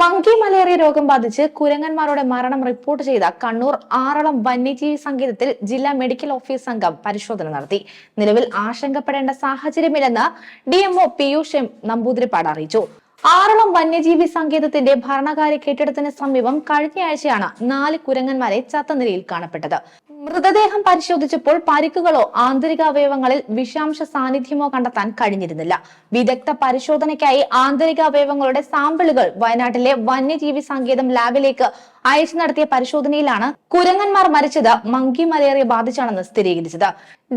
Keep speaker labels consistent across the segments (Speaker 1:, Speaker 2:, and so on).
Speaker 1: Monkey malaria രോഗം ബാധിച്ച് കുരങ്ങന്മാരുടെ മരണം റിപ്പോർട്ട് ചെയ്ത കണ്ണൂർ ആറളം വന്യജീവി സങ്കേതത്തിൽ ജില്ലാ മെഡിക്കൽ ഓഫീസ് സംഘം പരിശോധന നടത്തി. നിലവിൽ ആശങ്കപ്പെടേണ്ട സാഹചര്യമില്ലെന്ന് ഡിഎംഒ പിയൂഷ് എം നമ്പൂതിരിപ്പാട് അറിയിച്ചു. ആറളം വന്യജീവി സങ്കേതത്തിന്റെ ഭരണകാര്യ കെട്ടിടത്തിന് സമീപം കഴിഞ്ഞയാഴ്ചയാണ് നാല് കുരങ്ങന്മാരെ ചത്ത നിലയിൽ കാണപ്പെട്ടത്. മൃതദേഹം പരിശോധിച്ചപ്പോൾ പരിക്കുകളോ ആന്തരിക അവയവങ്ങളിൽ വിഷാംശ സാന്നിധ്യമോ കണ്ടെത്താൻ കഴിഞ്ഞിരുന്നില്ല. വിദഗ്ധ പരിശോധനയ്ക്കായി ആന്തരിക അവയവങ്ങളുടെ സാമ്പിളുകൾ വയനാട്ടിലെ വന്യജീവി സങ്കേതം ലാബിലേക്ക് അയച്ചു നടത്തിയ പരിശോധനയിലാണ് കുരങ്ങന്മാർ മരിച്ചത് മങ്കി മലേറിയ ബാധിച്ചാണെന്ന് സ്ഥിരീകരിച്ചത്.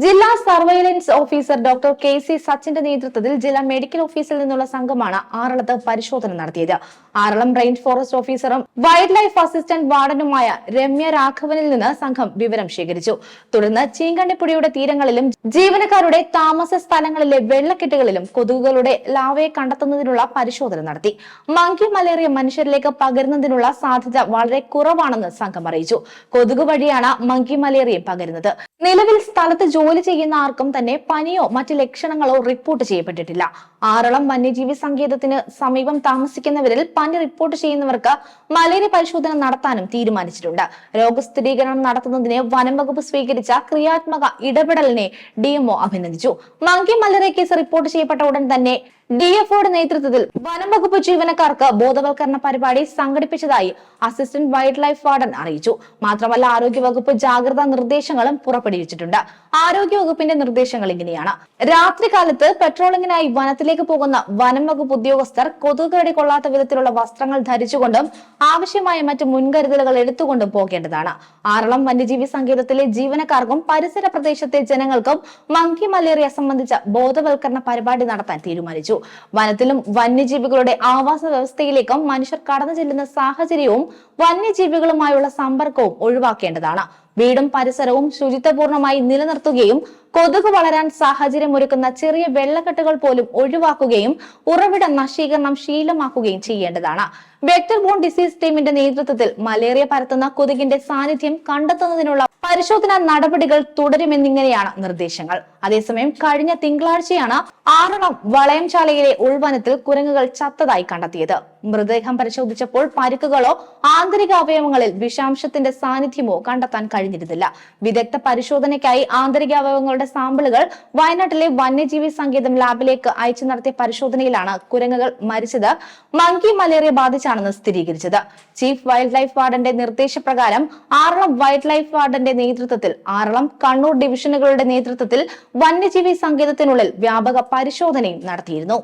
Speaker 1: ജില്ലാ surveillance officer doctor K C സച്ചിന്റെ നേതൃത്വത്തിൽ ജില്ലാ മെഡിക്കൽ ഓഫീസിൽ നിന്നുള്ള സംഘമാണ് ആറളത്ത് പരിശോധന നടത്തിയത്. ആറളം റേഞ്ച് ഫോറസ്റ്റ് ഓഫീസറും വൈൽഡ് ലൈഫ് അസിസ്റ്റന്റ് വാർഡനുമായ രമ്യ രാഘവനിൽ നിന്ന് സംഘം വിവരം ശേഖരിച്ചു. തുടർന്ന് ചീങ്കണ്ണിപ്പുഴയുടെ തീരങ്ങളിലും ജീവനക്കാരുടെ താമസ സ്ഥലങ്ങളിലെ വെള്ളക്കെട്ടുകളിലും കൊതുകുകളുടെ ലാവയെ കണ്ടെത്തുന്നതിനുള്ള പരിശോധന നടത്തി. മങ്കി മലേറിയ മനുഷ്യരിലേക്ക് പകരുന്നതിനുള്ള സാധ്യത വളരെ കുറവാണെന്ന് സംഘം അറിയിച്ചു. കൊതുക് വഴിയാണ് മങ്കി മലേറിയ പകരുന്നത്. നിലവിൽ സ്ഥലത്ത് ജോലി ചെയ്യുന്ന ആർക്കും തന്നെ പനിയോ മറ്റ് ലക്ഷണങ്ങളോ റിപ്പോർട്ട് ചെയ്യപ്പെട്ടിട്ടില്ല. ആറളം വന്യജീവി സങ്കേതത്തിന് സമീപം താമസിക്കുന്നവരിൽ പനി റിപ്പോർട്ട് ചെയ്യുന്നവർക്ക് മലേറിയ പരിശോധന നടത്താനും തീരുമാനിച്ചിട്ടുണ്ട്. രോഗസ്ഥിരീകരണം നടത്തുന്നതിന് വനം വകുപ്പ് സ്വീകരിച്ച ക്രിയാത്മക ഇടപെടലിനെ ഡിഎംഒ അഭിനന്ദിച്ചു. മങ്കി മലേറിയ കേസ് റിപ്പോർട്ട് ചെയ്യപ്പെട്ട ഉടൻ തന്നെ ഡിഎഫ്ഒയുടെ നേതൃത്വത്തിൽ വനം വകുപ്പ് ജീവനക്കാർക്ക് ബോധവൽക്കരണ പരിപാടി സംഘടിപ്പിച്ചതായി അസിസ്റ്റന്റ് വൈൽഡ് ലൈഫ് വാർഡൻ അറിയിച്ചു. മാത്രമല്ല ആരോഗ്യ വകുപ്പ് ജാഗ്രതാ നിർദ്ദേശങ്ങളും പുറപ്പെടുവിച്ചിട്ടുണ്ട്. ആരോഗ്യ വകുപ്പിന്റെ നിർദ്ദേശങ്ങൾ ഇങ്ങനെയാണ്. രാത്രികാലത്ത് പെട്രോളിങ്ങിനായി വനത്തിലേക്ക് പോകുന്ന വനം വകുപ്പ് ഉദ്യോഗസ്ഥർ കൊതുകുകടി കൊള്ളാത്ത വിധത്തിലുള്ള വസ്ത്രങ്ങൾ ധരിച്ചുകൊണ്ടും ആവശ്യമായ മറ്റ് മുൻകരുതലുകൾ എടുത്തുകൊണ്ടും പോകേണ്ടതാണ്. ആറളം വന്യജീവി സങ്കേതത്തിലെ ജീവനക്കാർക്കും പരിസര പ്രദേശത്തെ ജനങ്ങൾക്കും മങ്കി മലേറിയ സംബന്ധിച്ച ബോധവൽക്കരണ പരിപാടി നടത്താൻ തീരുമാനിച്ചു. വനത്തിലും വന്യജീവികളുടെ ആവാസ വ്യവസ്ഥയിലേക്കും മനുഷ്യർ കടന്നു ചെല്ലുന്ന സാഹചര്യവും വന്യജീവികളുമായുള്ള സമ്പർക്കവും ഒഴിവാക്കേണ്ടതാണ്. വീടും പരിസരവും ശുചിത്വപൂർണമായി നിലനിർത്തുകയും കൊതുക് വളരാൻ സാഹചര്യം ഒരുക്കുന്ന ചെറിയ വെള്ളക്കെട്ടുകൾ പോലും ഒഴിവാക്കുകയും ഉറവിട നശീകരണം ശീലമാക്കുകയും ചെയ്യേണ്ടതാണ്. വെക്ടർ ബോൺ ഡിസീസ് ടീമിന്റെ നേതൃത്വത്തിൽ മലേറിയ പരത്തുന്ന കൊതുകിന്റെ സാന്നിധ്യം കണ്ടെത്തുന്നതിനുള്ള പരിശോധനാ നടപടികൾ തുടരുമെന്നിങ്ങനെയാണ് നിർദ്ദേശങ്ങൾ. അതേസമയം കഴിഞ്ഞ തിങ്കളാഴ്ചയാണ് ആറളം വളയംശാലയിലെ ഉൾവനത്തിൽ കുരങ്ങുകൾ ചത്തതായി കണ്ടെത്തിയത്. മൃതദേഹം പരിശോധിച്ചപ്പോൾ പരുക്കുകളോ ആന്തരിക അവയവങ്ങളിൽ വിഷാംശത്തിന്റെ സാന്നിധ്യമോ കണ്ടെത്താൻ കഴിഞ്ഞിരുന്നില്ല. വിദഗ്ധ പരിശോധനയ്ക്കായി ആന്തരിക അവയവങ്ങളുടെ സാമ്പിളുകൾ വയനാട്ടിലെ വന്യജീവി സങ്കേതം ലാബിലേക്ക് അയച്ചു നടത്തിയ പരിശോധനയിലാണ് കുരങ്ങുകൾ മരിച്ചത്. മങ്കി മലേറിയ ബാധിച്ചാണെന്ന് സ്ഥിരീകരിച്ചത്. ചീഫ് വൈൽഡ് ലൈഫ് വാർഡന്റെ നിർദ്ദേശപ്രകാരം ആറളം വൈൽഡ് ലൈഫ് വാർഡന്റെ നേതൃത്വത്തിൽ ആറളം കണ്ണൂർ ഡിവിഷനുകളുടെ നേതൃത്വത്തിൽ വന്യജീവി സങ്കേതത്തിനുള്ളിൽ വ്യാപക പരിശോധനയും നടത്തിയിരുന്നു.